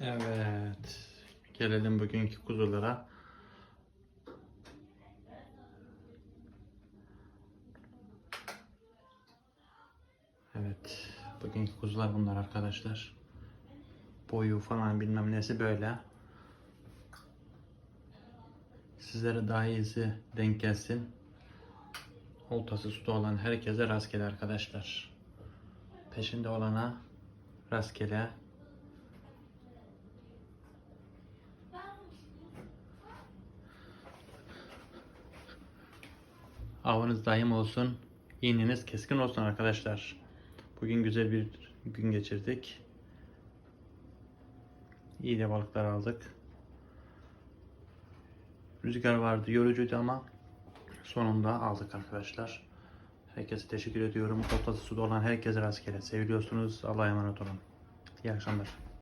Evet. Gelelim bugünkü kuzulara. Evet. Bugünkü kuzular bunlar arkadaşlar. Boyu falan bilmem nesi böyle. Sizlere daha iyisi denk gelsin. Oltası suda olan herkese rastgele arkadaşlar. Peşinde olana rastgele. Avınız daim olsun. İğneniz keskin olsun arkadaşlar. Bugün güzel bir gün geçirdik. İyi de balıklar aldık. Rüzgar vardı, yorucuydu ama sonunda aldık arkadaşlar. Herkese teşekkür ediyorum. Ortası suda olan herkese rastgele. Seviliyorsunuz. Allah'a emanet olun. İyi akşamlar.